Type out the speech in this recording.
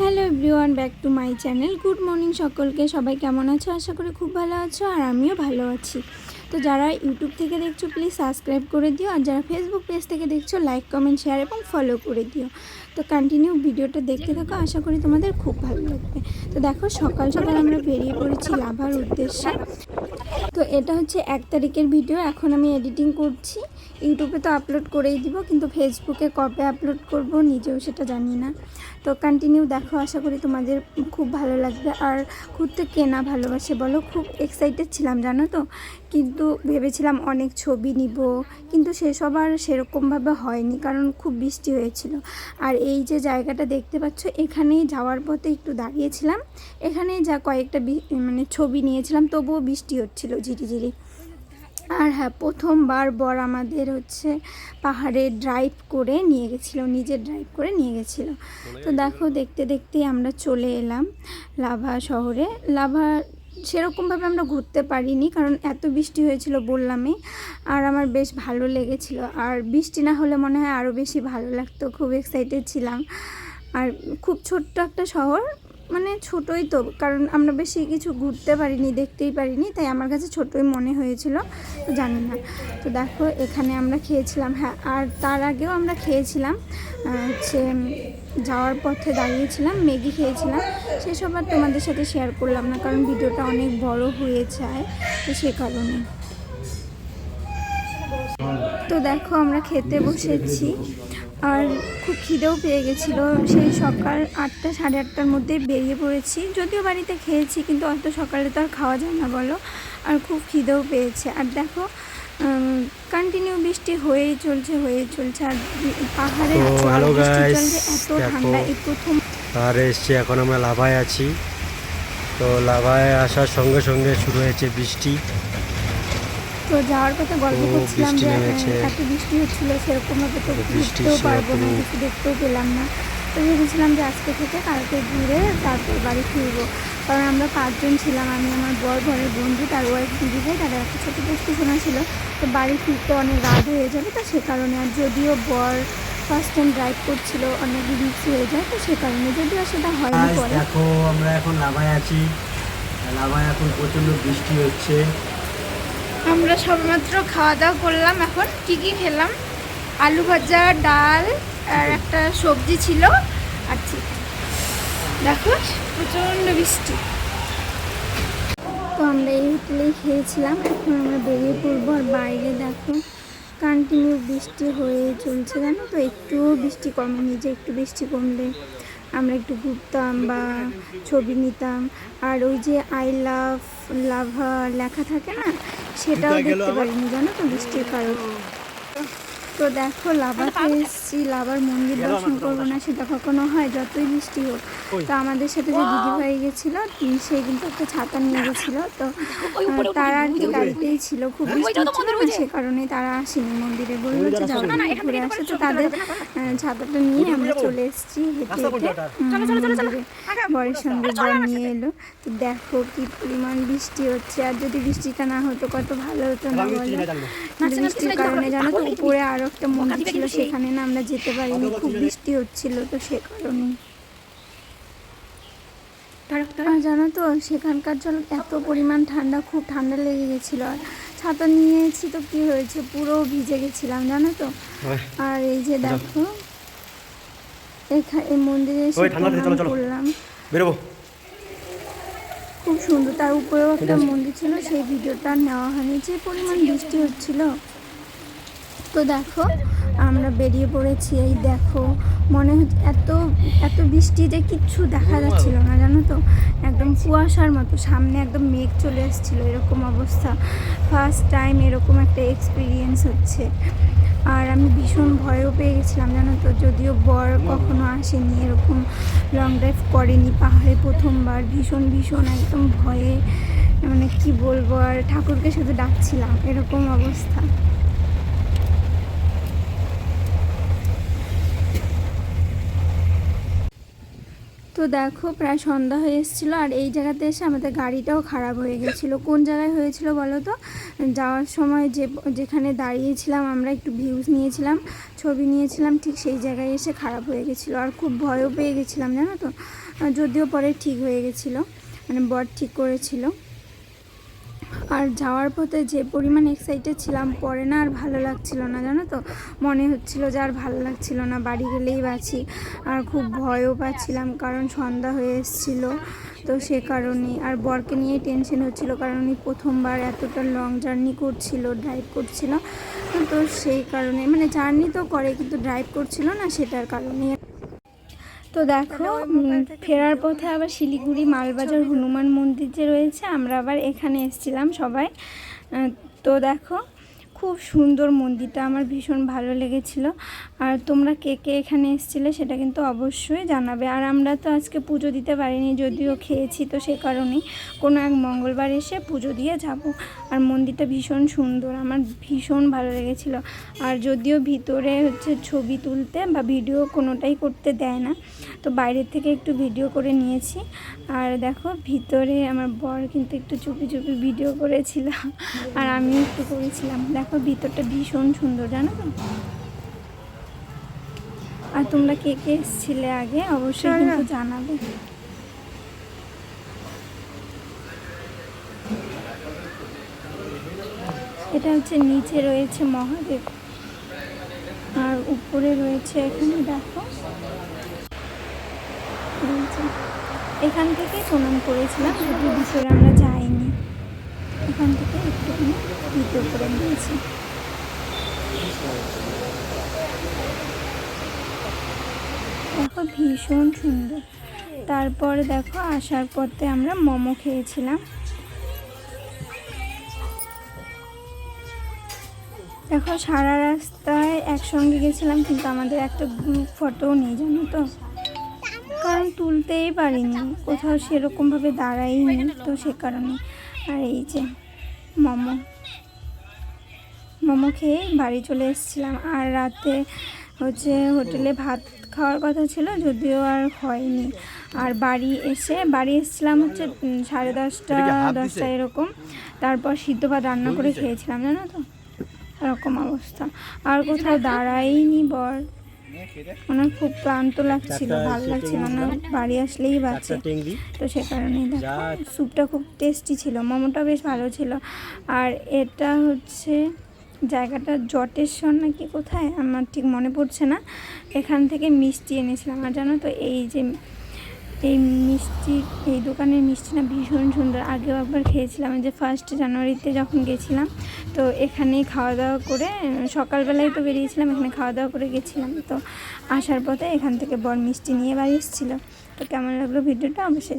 Hello everyone back to my channel good morning সকলকে। সবাই কেমন আছো? আশা করি খুব ভালো আছো আর আমিও ভালো আছি। তো যারা ইউটিউব থেকে দেখছ প্লিজ সাবস্ক্রাইব করে দিও। আর যারা ফেসবুক পেজ থেকে দেখছ লাইক কমেন্ট শেয়ার এবং ফলো করে দিও। তো কন্টিনিউ ভিডিওটা দেখতে থাকো, আশা করি তোমাদের খুব ভালো লাগবে। তো দেখো, সকাল সকাল আমরা বেরিয়ে পড়েছি লাভার উদ্দেশ্যে। তো এটা হচ্ছে এক তারিখের ভিডিও এখন আমি এডিটিং করছি। ইউটিউবে তো আপলোড করেই দিব, কিন্তু ফেসবুকে কবে আপলোড করব নিজেও সেটা জানি না। তো কন্টিনিউ দেখো, আশা করি তোমাদের খুব ভালো লাগবে। আর ঘুরতে কেনা ভালোবাসে বলো, খুব এক্সাইটেড ছিলাম, জানো তো? কিন্তু ভেবেছিলাম অনেক ছবি নিব, কিন্তু সেসব আর সেরকমভাবে হয়নি, কারণ খুব বৃষ্টি হয়েছিল। আর এই যে জায়গাটা দেখতে পাচ্ছ এখানেই যাওয়ার পথে একটু দাঁড়িয়েছিলাম। এখানেই যা কয়েকটা মানে ছবি নিয়েছিলাম তবুও বৃষ্টি হচ্ছিল ঝিরিঝিরি। আর হ্যাঁ প্রথমবার বর আমাদের হচ্ছে পাহাড়ে ড্রাইভ করে নিয়ে গেছিল নিজে ড্রাইভ করে নিয়ে গেছিল। তো দেখো দেখতে দেখতেই আমরা চলে এলাম লাভা শহরে। লাভা সেরকমভাবে আমরা ঘুরতে পারিনি, কারণ এত বৃষ্টি হয়েছিল বললামই, আর আমার বেশ ভালো লেগেছিল। আর বৃষ্টি না হলে মনে হয় আরও বেশি ভালো লাগতো, খুব এক্সাইটেড ছিলাম। আর খুব ছোট্ট একটা শহর মানে ছোটই তো, কারণ আমরা বেশি কিছু ঘুরতে পারিনি, দেখতেই পারিনি, তাই আমার কাছে ছোটই মনে হয়েছিল জানি না। তো দেখো, এখানে আমরা খেয়েছিলাম হ্যাঁ আর তার আগেও আমরা খেয়েছিলাম হচ্ছে যাওয়ার পথে দাঁড়িয়েছিলাম, ম্যাগি খেয়েছিলাম। সেসব আর তোমাদের সাথে শেয়ার করলাম না, কারণ ভিডিওটা অনেক বড় হয়ে যায় তো সে কারণে। তো দেখো, আমরা খেতে বসেছি। আর খুব খিদেও পেয়ে গেছিল। সেই সকাল আটটা, সাড়ে আটটার মধ্যে বেরিয়ে পড়েছি। যদিও বাড়িতে খেয়েছি, কিন্তু অত সকালে তো আর খাওয়া যায় না বলো। আর খুব খিদেও পেয়েছে। আর দেখো কন্টিনিউ বৃষ্টি হয়েই চলছে হয়েই চলছে। আর পাহাড়ে guys, চলছে এত। ঠান্ডা এই প্রথম আর এসছি এখন আমরা লাভায় আছি। তো লাভায় আসার সঙ্গে সঙ্গে শুরু হয়েছে বৃষ্টি। তো যাওয়ার কথা গল্প করছিলাম যে হ্যাঁ, এত বৃষ্টি হচ্ছিল সেরকমভাবে তো তো বৃষ্টি পারব না কিছু দেখতেও পেলাম না। তো ভেবেছিলাম যে আজকে থেকে কালকে ঘুরে তারপর বাড়ি ফিরবো। কারণ আমরা পাঁচজন ছিলাম আমি আমার বর ঘরের বন্ধু তার ওয়াইফ দিদি ভাই তাদের একটা ছোটো বৃষ্টি শোনা ছিল। তো বাড়ি ফিরতে অনেক রাত হয়ে যাবে তো সে কারণে আর যদিও বর ফার্স্ট টাইম ড্রাইভ করছিল অনেক রিক্স হয়ে যায় তো সে কারণে যদিও সেটা হয়নি পরে। দেখো আমরা এখন লাভায় আছি। লাভায় এখন প্রচণ্ড বৃষ্টি হচ্ছে। আমরা সবেমাত্র খাওয়া দাওয়া করলাম এখন কী কী খেলাম? আলু ভাজা ডাল আর একটা সবজি ছিল। আর চিকেন দেখো প্রচণ্ড বৃষ্টি। তো আমরা এই হোটেলেই খেয়েছিলাম। এখন আমরা বেরিয়ে পড়ব আর বাইরে দেখো কন্টিনিউ বৃষ্টি হয়ে চলছে জানো তো? একটুও বৃষ্টি কমেনি যে একটু বৃষ্টি কমলে আমরা একটু ঘুরতাম বা ছবি নিতাম। আর ওই যে আই লাভ লাভা লেখা থাকে না সেটাও দেখতে পারিনি জানো তো? বৃষ্টির কারণে। তো দেখো লাভাতে এসেছি লাভার মন্দির দর্শন করব না সেটা কখনো হয় যতই বৃষ্টি হোক। তো আমাদের সাথে যে দিদি ভাই গেছিল সে কিন্তু একটা ছাতা নিয়ে গেছিল। তো তারা আর কি গাড়িতেই ছিল খুব বৃষ্টি হচ্ছিল না সে কারণে তারা আসেনি মন্দিরে বলল যে যাও ঘুরে আসে। তো তাদের ছাতাটা নিয়ে আমরা চলে এসেছি হেঁটে হেঁটে মন্দিরে। বরের সঙ্গে বর নিয়ে এলো। তো দেখো কি পরিমাণ বৃষ্টি হচ্ছে। আর যদি বৃষ্টিটা না হতো কত ভালো হতো না বলো? বৃষ্টির কারণে জানো তো উপরে আরও একটা মন্দির ছিল সেখানে না আমরা যেতে পারিনি। খুব বৃষ্টি হচ্ছিল তো সে কারণে। জানো তো সেখানকার জল এত পরিমাণ ঠান্ডা খুব ঠান্ডা লেগে গেছিল। আর ছাতা নিয়েছি তো কি হয়েছে পুরো ভিজে গেছিলাম জানো তো। আর এই যে দেখো এখানে এই মন্দিরে এসে প্রণাম করলাম। বেরোবো। খুব সুন্দর। তার উপরেও একটা মন্দির ছিল সেই ভিডিওটা নেওয়া হয়নি। যে পরিমাণ বৃষ্টি হচ্ছিল। তো দেখো আমরা বেরিয়ে পড়েছি। এই দেখো মনে হচ্ছে এত এত বৃষ্টি যে কিচ্ছু দেখা যাচ্ছিল না জানো তো? একদম কুয়াশার মতো। সামনে একদম মেঘ চলে আসছিল এরকম অবস্থা। ফার্স্ট টাইম এরকম একটা এক্সপিরিয়েন্স হচ্ছে। আর আমি ভীষণ ভয়ও পেয়ে গেছিলাম জানো তো? যদিও বর কখনো আসেনি এরকম লং ড্রাইভ করেনি পাহাড়ে প্রথমবার। ভীষণ ভীষণ একদম ভয়ে মানে কি বলব? আর ঠাকুরকে শুধু ডাকছিলাম এরকম অবস্থা। তো দেখো প্রায় সন্ধ্যা হয়ে এসেছিল আর এই জায়গাতে এসে আমাদের গাড়িটাও খারাপ হয়ে গেছিল। কোন জায়গায় হয়েছিল বলো তো? যাওয়ার সময় যে, যেখানে দাঁড়িয়েছিলাম আমরা একটু ভিউজ নিয়েছিলাম, ছবি নিয়েছিলাম, ঠিক সেই জায়গায় এসে খারাপ হয়ে গেছিল আর খুব ভয়ও পেয়ে গেছিলাম জানো তো? যদিও পরে ঠিক হয়ে গেছিল মানে বট ঠিক করেছিল। আর যাওয়ার পথে যে পরিমাণ এক্সাইটেড ছিলাম, পরে না আর ভালো লাগছিল না, জানো তো? মনে হচ্ছিল যে আর ভালো লাগছিল না, বাড়ি গেলেই বাঁচি। আর খুব ভয়ও পাচ্ছিলাম, কারণ সন্ধ্যা হয়ে এসেছিল তো সে কারণে আর বরকে নিয়ে টেনশন হচ্ছিল, কারণ উনি প্রথমবার এতটা লং জার্নি করছিল ড্রাইভ করছিল। তো সেই কারণে মানে জার্নি তো করে, কিন্তু ড্রাইভ করছিল না, সেটার কারণে। তো দেখো ফেরার পথে আবার শিলিগুড়ি মালবাজার হনুমান মন্দির যে রয়েছে আমরা আবার এখানে এসেছিলাম সবাই। তো দেখো খুব সুন্দর মন্দিরটা আমার ভীষণ ভালো লেগেছিল। আর তোমরা কে কে এখানে এসেছিলে সেটা কিন্তু অবশ্যই জানাবে। আর আমরা তো আজকে পুজো দিতে পারিনি, যদিও খেয়েছি তো সে কারণেই। কোনো এক মঙ্গলবার এসে পুজো দিয়ে যাব। আর মন্দিরটা ভীষণ সুন্দর, আমার ভীষণ ভালো লেগেছিল। আর যদিও ভিতরে হচ্ছে ছবি তুলতে বা ভিডিও কোনোটাই করতে দেয় না, তো বাইরের থেকে একটু ভিডিও করে নিয়েছি। আর দেখো ভিতরে আমার বর কিন্তু একটু চুপি চুপি ভিডিও করেছিল। আর আমিও একটু করেছিলাম। দেখো ভিতরটা ভীষণ সুন্দর, জানো তো? আর তোমরা কে কে এসেছিলে আগে? অবশ্যই কিন্তু জানাবে। এটা হচ্ছে নিচে রয়েছে মহাদেব। আর উপরে রয়েছে এখানে দেখো। এখান থেকে প্রণাম করেছিলাম শুধু ভিতরে আমরা যাইনি। এখান থেকে একটুখানি ভিতর করে নিয়েছি দেখো ভীষণ সুন্দর। তারপরে দেখো আসার পথে আমরা মোমো খেয়েছিলাম। দেখো সারা রাস্তায় একসঙ্গে গেছিলাম, কিন্তু আমাদের একটা গ্রুপ ফটোও নেই, জানো তো? কারণ তুলতেই পারিনি, কোথাও সেরকমভাবে দাঁড়াইনি তো সে কারণে। আর এই যে মোমো। মোমো খেয়ে বাড়ি চলে এসেছিলাম, আর রাতে হচ্ছে হোটেলে ভাত খাওয়ার কথা ছিল যদিও আর হয়নি। আর বাড়ি এসে বাড়ি এসেছিলাম হচ্ছে সাড়ে দশটা দশটা এরকম। তারপর সিদ্ধ ভাত রান্না করে খেয়েছিলাম জানো তো? এরকম অবস্থা। আর কোথাও দাঁড়াইনি বর। ওনার খুব ক্লান্ত লাগছিল ভালো লাগছিল না। বাড়ি আসলেই বাঁচে। তো সে কারণেই দেখো স্যুপটা খুব টেস্টি ছিল মোমোটা বেশ ভালো ছিল। আর এটা হচ্ছে জায়গাটা জটেশ্বর নাকি কোথায়? আমার ঠিক মনে পড়ছে না। এখান থেকে মিষ্টি এনেছিলাম। আর জানো তো, এই যে এই মিষ্টি, এই দোকানের মিষ্টি না ভীষণ সুন্দর। আগেও একবার খেয়েছিলাম যে ফার্স্ট জানুয়ারিতে যখন গেছিলাম, তো এখানেই খাওয়া দাওয়া করে, সকালবেলায় তো বেরিয়েছিলাম, এখানে খাওয়া দাওয়া করে গেছিলাম। তো আসার পথে এখান থেকে বর মিষ্টি নিয়ে বাড়ি এসেছিল। তো কেমন লাগল ভিডিওটা? অবশ্যই